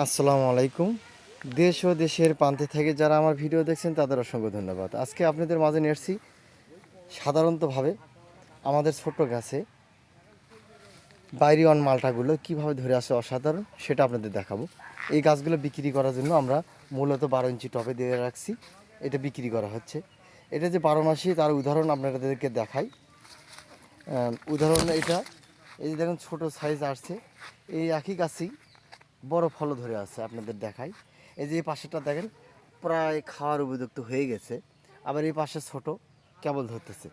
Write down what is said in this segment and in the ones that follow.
আসসালামু আলাইকুম। দেশ ও দেশের প্রান্তে থেকে যারা আমার ভিডিও দেখছেন, তাদের অসংখ্য ধন্যবাদ। আজকে আপনাদের মাঝে নিয়ে এসেছি সাধারণতভাবে আমাদের ছোট্ট গাছে বাইরিওয়ান মালটাগুলো কীভাবে ধরে আসে অসাধারণ সেটা আপনাদের দেখাবো। এই গাছগুলো বিক্রি করার জন্য আমরা মূলত বারো ইঞ্চি টপে দিয়ে রাখছি। এটা বিক্রি করা হচ্ছে। এটা যে বারো মাসি, তার উদাহরণ আপনাদেরকে দেখাই। উদাহরণ এটা। এই যে দেখুন, ছোটো সাইজ আসছে। এই একই গাছেই বড় ফল ধরে আছে আপনাদের দেখাই। এই যে এই পাশেটা দেখেন, প্রায় খাওয়ার উপযুক্ত হয়ে গেছে, আবার এই পাশে ছোট, কেবল ধরতেছে।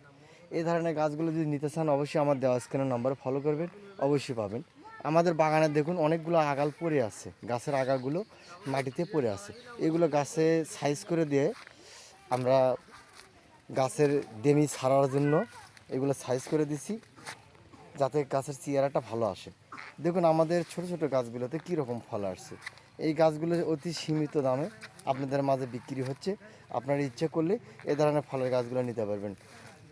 এই ধরনের গাছগুলো যদি নিতে চান, অবশ্যই আমার দেওয়া স্ক্রিনের নাম্বার ফলো করবেন, অবশ্যই পাবেন। আমাদের বাগানে দেখুন, অনেকগুলো আগাল পড়ে আছে, গাছের আগাগুলো মাটিতে পড়ে আছে। এগুলো গাছে সাইজ করে দিয়ে আমরা গাছের ডেমি ছাড়ার জন্য এগুলো সাইজ করে দিছি, যাতে গাছের চেয়ারাটা ভালো আসে। দেখুন, আমাদের ছোট ছোট গাছগুলোতে কী রকম ফল আসছে। এই গাছগুলো অতি সীমিত দামে আপনাদের মাঝে বিক্রি হচ্ছে। আপনারা ইচ্ছে করলে এ ধরনের ফলের গাছগুলো নিতে পারবেন।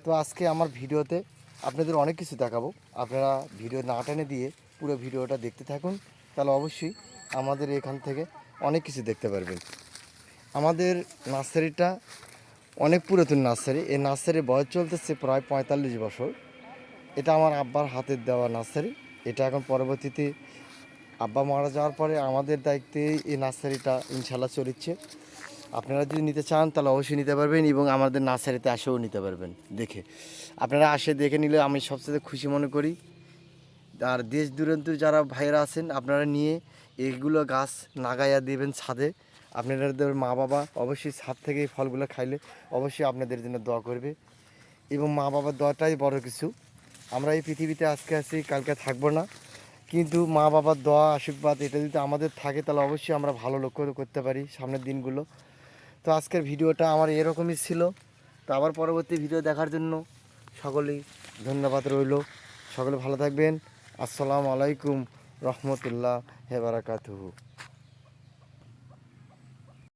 তো আজকে আমার ভিডিওতে আপনাদের অনেক কিছু দেখাবো। আপনারা ভিডিও না টেনে দিয়ে পুরো ভিডিওটা দেখতে থাকুন। তাহলে অবশ্যই আমাদের এখান থেকে অনেক কিছু দেখতে পারবেন। আমাদের নার্সারিটা অনেক পুরাতন নার্সারি। এই নার্সারির বয়স চলতেছে প্রায় পঁয়তাল্লিশ বছর। এটা আমার আব্বার হাতের দেওয়া নার্সারি। এটা এখন পরবর্তীতে আব্বা মারা যাওয়ার পরে আমাদের দায়িত্বে এই নার্সারিটা ইনশাল্লাহ চলিচ্ছে আপনারা যদি নিতে চান তাহলে অবশ্যই নিতে পারবেন এবং আমাদের নার্সারিতে আসেও নিতে পারবেন দেখে। আপনারা আসে দেখে নিলে আমি সবচেয়ে খুশি মনে করি। আর দেশ দূরান্তের যারা ভাইয়েরা আছেন, আপনারা নিয়ে এগুলো গাছ লাগাইয়া দেবেন ছাদে। আপনাদের মা বাবা অবশ্যই ছাদ থেকে এই ফলগুলো খাইলে অবশ্যই আপনাদের জন্য দোয়া করবে। এবং মা বাবার দোয়াটাই বড় কিছু। আমরা এই পৃথিবীতে আজকে আছি, কালকে থাকব না। কিন্তু মা বাবার দোয়া, আশীর্বাদ এটা যদি আমাদের থাকে, তাহলে অবশ্যই আমরা ভালো লক্ষ্য করতে পারি সামনের দিনগুলো। তো আজকের ভিডিওটা আমার এরকমই ছিল। তো আবার পরবর্তী ভিডিও দেখার জন্য সকলেই ধন্যবাদ রইল। সকলে ভালো থাকবেন। আসসালামু আলাইকুম রহমতুল্লাহ হেবারাকাতুহু।